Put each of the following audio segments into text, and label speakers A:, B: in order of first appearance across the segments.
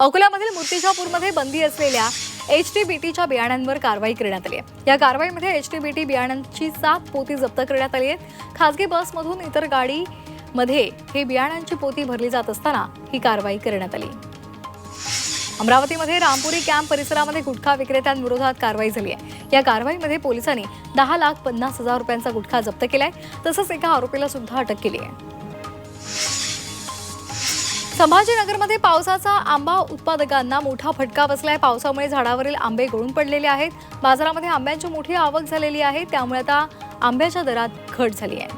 A: अकोल्यामधील मूर्तिजापूरमध्ये बंदी असलेल्या H T बी टीच्या बियाण्यांवर कारवाई करण्यात आली आहे. या कारवाईमध्ये एच टी बी टी बियाण्यांची सात पोती जप्त करण्यात आली आहेत. खासगी बसमधून इतर गाडीमध्ये हे बियाण्यांची पोती भरली जात असताना ही कारवाई करण्यात आली. अमरावतीमध्ये रामपुरी कॅम्प परिसरामध्ये गुटखा विक्रेत्यांविरोधात कारवाई झाली आहे. या कारवाईमध्ये पोलिसांनी दहा लाख पन्नास हजार रुपयांचा गुटखा जप्त केलाय. तसंच एका आरोपीला सुद्धा अटक केली आहे. संभाजीनगरमध्ये पावसाचा आंबा उत्पादकांना मोठा फटका बसलाय. पावसामुळे झाडावरील आंबे गळून पडलेले आहेत. बाजारामध्ये आंब्यांची मोठी आवक झालेली आहे. त्यामुळे आता आंब्याच्या दरात घट झाली आहे.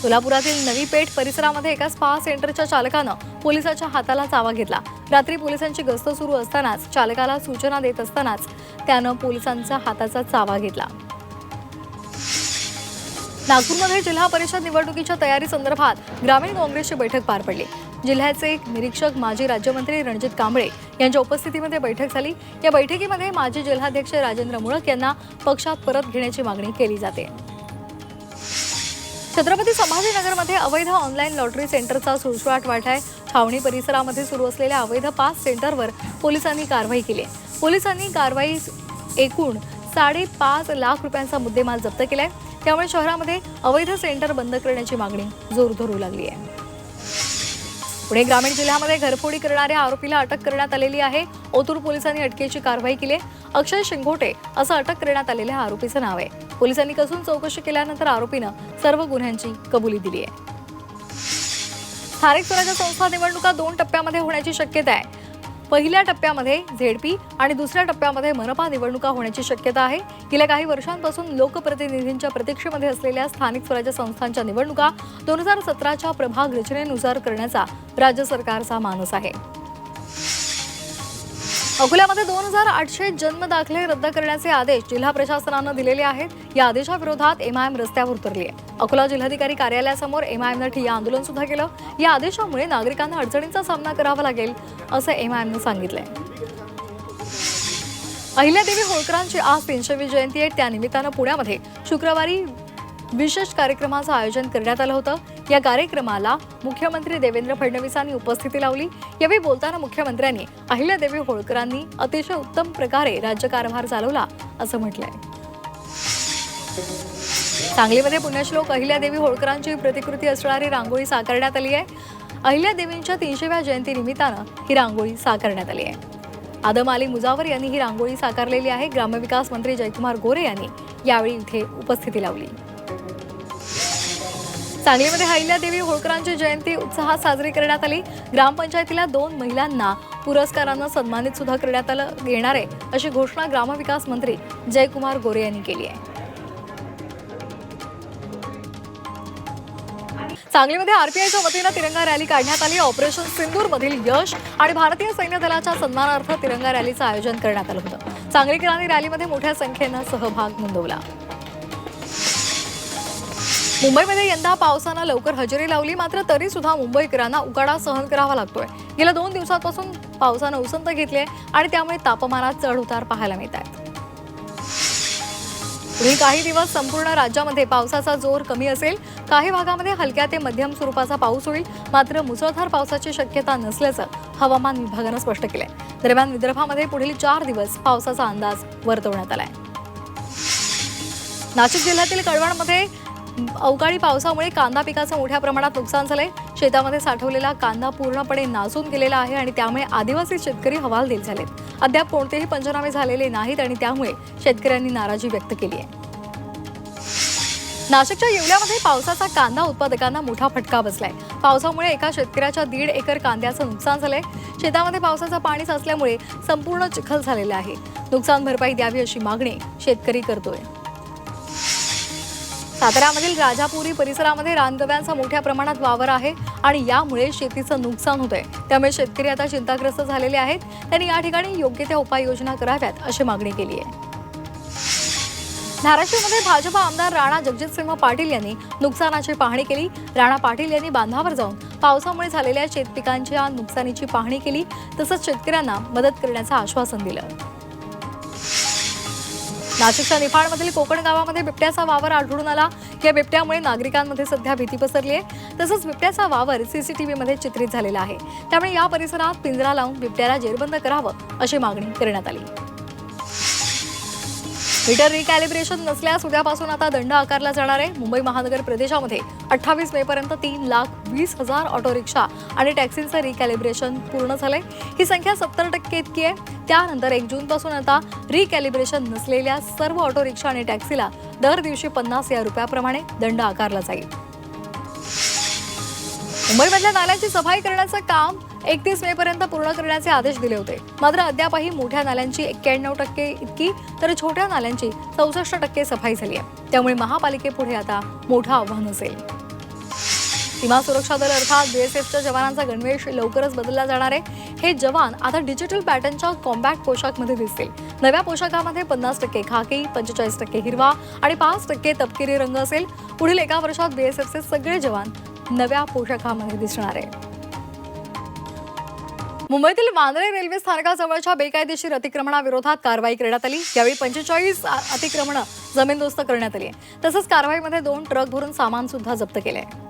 A: सोलापुरातील नवी पेठ परिसरामध्ये एका स्पा सेंटरच्या चालकानं पोलिसाच्या हाताला चावा घेतला. रात्री पोलिसांची गस्त सुरू असतानाच चालकाला सूचना देत असतानाच त्यानं पोलिसांचा हाताचा चावा घेतला. नागपूरमध्ये जिल्हा परिषद निवडणुकीच्या तयारी संदर्भात ग्रामीण काँग्रेसची बैठक पार पडली. जिल्ह्याचे निरीक्षक माजी राज्यमंत्री रणजित कांबळे यांच्या उपस्थितीमध्ये बैठक झाली. या बैठकीमध्ये माजी जिल्हाध्यक्ष राजेंद्र मुळक यांना पक्षात परत घेण्याची मागणी केली जाते. छत्रपती संभाजीनगरमध्ये अवैध ऑनलाईन लॉटरी सेंटरचा सुळसुळाट वाढलाय. छावणी परिसरामध्ये सुरू असलेल्या अवैध पाच सेंटरवर पोलिसांनी कारवाई केली. आहे. पोलिसांनी कारवाई एकूण साडेपाच लाख रुपयांचा मुद्देमाल जप्त केलाय. त्यामुळे शहरामध्ये अवैध सेंटर बंद करण्याची मागणी जोर धरू लागली आहे. पुणे ग्रामीण जिल्ह्यामध्ये घरफोडी करणाऱ्या आरोपीला अटक करण्यात आलेली आहे. ओतूर पोलिसांनी अटकेची कारवाई केली अक्षय शिंगोटे असं अटक करण्यात आलेल्या आरोपीचं नाव आहे. पोलिसांनी कसून चौकशी केल्यानंतर आरोपीनं सर्व गुन्ह्यांची कबुली दिली आहे. स्थानिक स्वराज्य संस्था निवडणुका दोन टप्प्यामध्ये होण्याची शक्यता आहे. पहिल्या टप्प्यामध्ये झेडपी आणि दुसऱ्या टप्प्यामध्ये मनपा निवडणुका होण्याची शक्यता आहे. गेल्या काही वर्षांपासून लोकप्रतिनिधींच्या प्रतीक्षेमध्ये असलेल्या स्थानिक स्वराज्य संस्थांच्या निवडणुका दोन हजार सतराच्या प्रभाग रचनेनुसार करण्याचा राज्य सरकारचा मानस आहे. अकोल्यामध्ये दोन हजार आठशे जन्म दाखले रद्द करण्याचे आदेश जिल्हा प्रशासनानं दिलेले आहेत. या आदेशाविरोधात एमआयएम रस्त्यावर उतरली आहे अकोला जिल्हाधिकारी कार्यालयासमोर एमआयएमनं ठिय्या आंदोलन सुद्धा केलं. या आदेशामुळे नागरिकांना अडचणींचा सामना करावा लागेल असं एमआयएमनं सांगितलंय. अहिल्यादेवी होळकरांची आज तीनशेवी जयंती आहे. त्यानिमित्तानं पुण्यामध्ये शुक्रवारी विशेष कार्यक्रमाचं आयोजन करण्यात आलं होतं. या कार्यक्रमाला मुख्यमंत्री देवेंद्र फडणवीसांनी उपस्थिती लावली. यावेळी बोलताना मुख्यमंत्र्यांनी अहिल्यादेवी होळकरांनी अतिशय उत्तम प्रकारे राज्यकारभार चालवला असं म्हटलंय. सांगलीमध्ये पुण्यश्लोक अहिल्यादेवी होळकरांची प्रतिकृती असणारी रांगोळी साकारण्यात आली आहे. अहिल्यादेवींच्या तीनशेव्या जयंतीनिमित्तानं ही रांगोळी साकारण्यात आली आहे. आदम अली मुजावर यांनी ही रांगोळी साकारलेली आहे. ग्रामविकास मंत्री जयकुमार गोरे यांनी यावेळी इथे उपस्थिती लावली. सांगलीमध्ये अहिल्यादेवी होळकरांची जयंती उत्साहात साजरी करण्यात आली. ग्रामपंचायतीला दोन महिलांना पुरस्कारानं सन्मानित सुद्धा करण्यात आलं येणार आहे अशी घोषणा ग्रामविकास मंत्री जयकुमार गोरे यांनी केली आहे. सांगलीमध्ये आरपीआयच्या वतीनं तिरंगा रॅली काढण्यात आली. ऑपरेशन सिंदूर मधील यश आणि भारतीय सैन्य दलाच्या सन्मानार्थ तिरंगा रॅलीचं आयोजन करण्यात आलं होतं. सांगलीकरांनी रॅलीमध्ये मोठ्या संख्येनं सहभाग नोंदवला. मुंबईमध्ये यंदा पावसानं लवकर हजेरी लावली मात्र तरी सुद्धा मुंबईकरांना उकाडा सहन करावा लागतोय. गेल्या दोन दिवसांपासून पावसानं उसंत घेतली आहे आणि त्यामुळे तापमानात चढ उतार पाहायला मिळत आहेत पुढील काही दिवस संपूर्ण राज्यामध्ये पावसाचा जोर कमी असेल. काही भागामध्ये हलक्या ते मध्यम स्वरूपाचा पाऊस होईल मात्र मुसळधार पावसाची शक्यता नसल्याचं हवामान विभागानं स्पष्ट केलंय. दरम्यान विदर्भामध्ये पुढील चार दिवस पावसाचा अंदाज वर्तवण्यात आलाय. नाशिक जिल्ह्यातील कळवणमध्ये अवकाळी पावसामुळे कांदा पिकाचं मोठ्या प्रमाणात नुकसान झालंय. शेतामध्ये साठवलेला कांदा पूर्णपणे नासून गेलेला आहे आणि त्यामुळे आदिवासी शेतकरी हवालदिल झालेत. अद्याप कोणतेही पंचनामे झालेले नाहीत आणि त्यामुळे शेतकऱ्यांनी नाराजी व्यक्त केली आहे. नाशिकच्या येवल्यामध्ये पावसाचा कांदा उत्पादकांना मोठा फटका बसलाय. पावसामुळे एका शेतकऱ्याच्या दीड एकर कांद्याचं नुकसान झालंय. शेतामध्ये पावसाचं पाणी साचल्यामुळे संपूर्ण चिखल झालेलं आहे. नुकसान भरपाई द्यावी अशी मागणी शेतकरी करतोय. साताऱ्यामधील राजापुरी परिसरामध्ये रानगव्यांचा मोठ्या प्रमाणात वावर आहे आणि यामुळे शेतीचं नुकसान होत आहे त्यामुळे शेतकरी आता चिंताग्रस्त झालेले आहेत. त्यांनी या ठिकाणी योग्य त्या उपाययोजना कराव्यात अशी मागणी केली आहे. धाराशिवमध्ये भाजपा आमदार राणा जगजितसिंह पाटील यांनी नुकसानाची पाहणी केली. राणा पाटील यांनी बांधावर जाऊन पावसामुळे झालेल्या शेतपिकांच्या नुकसानीची पाहणी केली. तसंच शेतकऱ्यांना मदत करण्याचं आश्वासन दिलं. नाशिकच्या निफाडमधील कोकण गावामध्ये बिबट्याचा वावर आढळून आला. या बिबट्यामुळे नागरिकांमध्ये सध्या भीती पसरली आहे तसंच बिबट्याचा वावर सीसीटीव्हीमध्ये चित्रित झालेला आहे. त्यामुळे या परिसरात पिंजरा लावून बिबट्याला जेरबंद करावं अशी मागणी करण्यात आली. मीटर रिकॅलिब्रेशन नसल्यास उद्यापासून आता दंड आकारला जाणार आहे. मुंबई महानगर प्रदेशामध्ये अठ्ठावीस मे पर्यंत तीन लाख वीस हजार ऑटो रिक्षा आणि टॅक्सींचं रिकॅलिब्रेशन पूर्ण झालंय. ही संख्या सत्तर टक्के इतकी आहे. त्यानंतर एक जून पासून आता रिकॅलिब्रेशन नसलेल्या सर्व ऑटो रिक्षा आणि टॅक्सीला दर दिवशी पन्नास या रुपयाप्रमाणे दंड आकारला जाईल. मुंबईमधल्या नाल्यांची सफाई करण्याचं काम एकतीस मे पर्यंत पूर्ण करण्याचे आदेश दिले होते. मात्र अद्यापही मोठ्या नाल्यांची एक्क्याण्णव टक्के इतकी तर छोट्या नाल्यांची चौसष्ट टक्के सफाई झाली आहे. त्यामुळे महापालिकेपुढे आता मोठं आव्हान असेल. सीमा सुरक्षा दल अर्थात बीएसएफच्या जवानांचा गणवेश लवकरच बदलला जाणार आहे. हे जवान आता डिजिटल पॅटर्नच्या कॉम्बॅट पोशाखमध्ये दिसतील. नव्या पोशाखामध्ये पन्नास टक्के खाकी पंचेचाळीस टक्के हिरवा आणि पाच टक्के तपकिरी रंग असेल. पुढील एका वर्षात बीएसएफचे सगळे जवान नव्या पोशाखामध्ये दिसणार आहे. मुंबईतील वांद्रे रेल्वे स्थानकाजवळच्या बेकायदेशीर अतिक्रमणाविरोधात कारवाई करण्यात आली. यावेळी पंचेचाळीस अतिक्रमणं जमीनदोस्त करण्यात आली. आहे तसंच कारवाईमध्ये दोन ट्रक भरून सामान सुद्धा जप्त केले आहे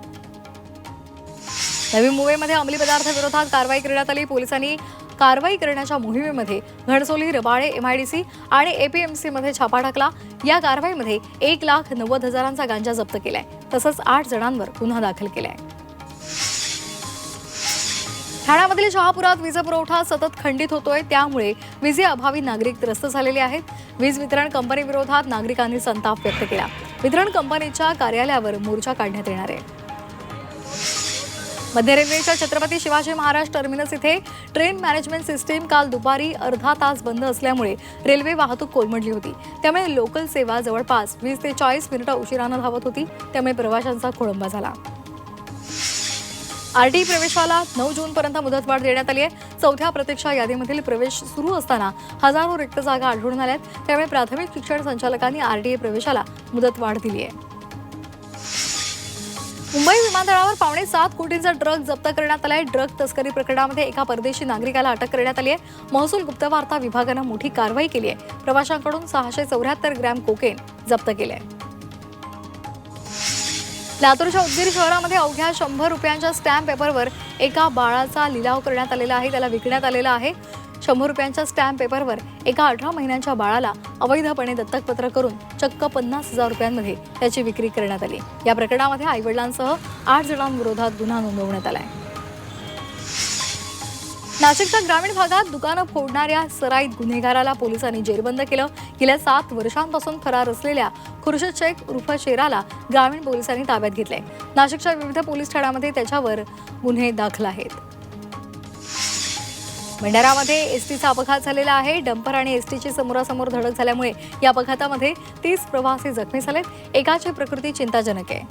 A: नवी मुंबईमध्ये अंमली पदार्थ विरोधात कारवाई करण्यात आली. पोलिसांनी कारवाई करण्याच्या मोहिमेमध्ये घणसोली रबाळे एमआयडीसी आणि एपीएमसी मध्ये छापा टाकला. या कारवाईमध्ये एक लाख नव्वद हजारांचा गांजा जप्त केलाय. तसंच आठ जणांवर गुन्हा दाखल केलाय. ठाण्यामधील शहापुरात वीज पुरवठा सतत खंडित होतोय. त्यामुळे विजेअभावी नागरिक त्रस्त झालेले आहेत. वीज वितरण कंपनी विरोधात नागरिकांनी संताप व्यक्त केला. वितरण कंपनीच्या कार्यालयावर मोर्चा काढण्यात येणार आहे. मध्य रेल्वेच्या छत्रपती शिवाजी महाराज टर्मिनस इथे ट्रेन मॅनेजमेंट सिस्टीम काल दुपारी अर्धा तास बंद असल्यामुळे रेल्वे वाहतूक कोलमडली होती. त्यामुळे लोकल सेवा जवळपास वीस ते चाळीस मिनिटं उशिरानं धावत होती. त्यामुळे प्रवाशांचा खोळंबा झाला. आरटी प्रवेशाला नऊ जूनपर्यंत मुदतवाढ देण्यात आली आहे. चौथ्या प्रतीक्षा यादीमधील प्रवेश सुरू असताना हजारो रिक्त जागा आढळून आल्यात त्यामुळे प्राथमिक शिक्षण संचालकांनी आरटीए प्रवेशाला मुदतवाढ दिली आहे. मुंबई विमानतळावर पावणे सात कोटींचा ड्रग जप्त करण्यात आलाय. ड्रग तस्करी प्रकरणामध्ये एका परदेशी नागरिकाला अटक करण्यात आली आहे. महसूल गुप्तवार्ता विभागानं मोठी कारवाई केली आहे. प्रवाशांकडून सहाशे चौऱ्याहत्तर ग्रॅम कोकेन जप्त केले आहे. लातूरच्या उदगीर शहरामध्ये अवघ्या शंभर रुपयांच्या स्टॅम्प पेपरवर एका बाळाचा लिलाव करण्यात आलेला आहे. त्याला विकण्यात आलेला आहे. शंभर रुपयांच्या स्टॅम्प पेपरवर एका अठरा महिन्यांच्या बाळाला अवैधपणे दत्तकपत्र करून चक्क पन्नास हजार रुपयांमध्ये त्याची विक्री करण्यात आली. या प्रकरणामध्ये आईवडिलांसह आठ जणांविरोधात गुन्हा नोंदवण्यात आला आहे नाशिकच्या ग्रामीण भागात दुकानं फोडणाऱ्या सराईत गुन्हेगाराला पोलिसांनी जेरबंद केलं. गेल्या सात वर्षांपासून फरार असलेल्या खुर्शद शेख उर्फ शेराला ग्रामीण पोलिसांनी ताब्यात घेतले नाशिकच्या विविध पोलीस ठाण्यामध्ये त्याच्यावर गुन्हे दाखल आहेत. भंडारामध्ये एसटीचा अपघात झालेला आहे. डंपर आणि एसटीची समोरासमोर धडक झाल्यामुळे या अपघातामध्ये तीस प्रवासी जखमी झालेत. एकाची प्रकृती चिंताजनक आहे.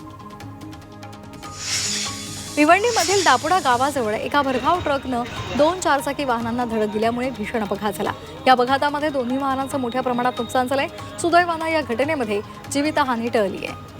A: भिवंडीमधील दापोडा गावाजवळ एका भरधाव ट्रकनं दोन चारचाकी वाहनांना धडक दिल्यामुळे भीषण अपघात झाला. या अपघातामध्ये दोन्ही वाहनांचं मोठ्या प्रमाणात नुकसान झालंय. सुदैवानं या घटनेमध्ये जीवितहानी टळली आहे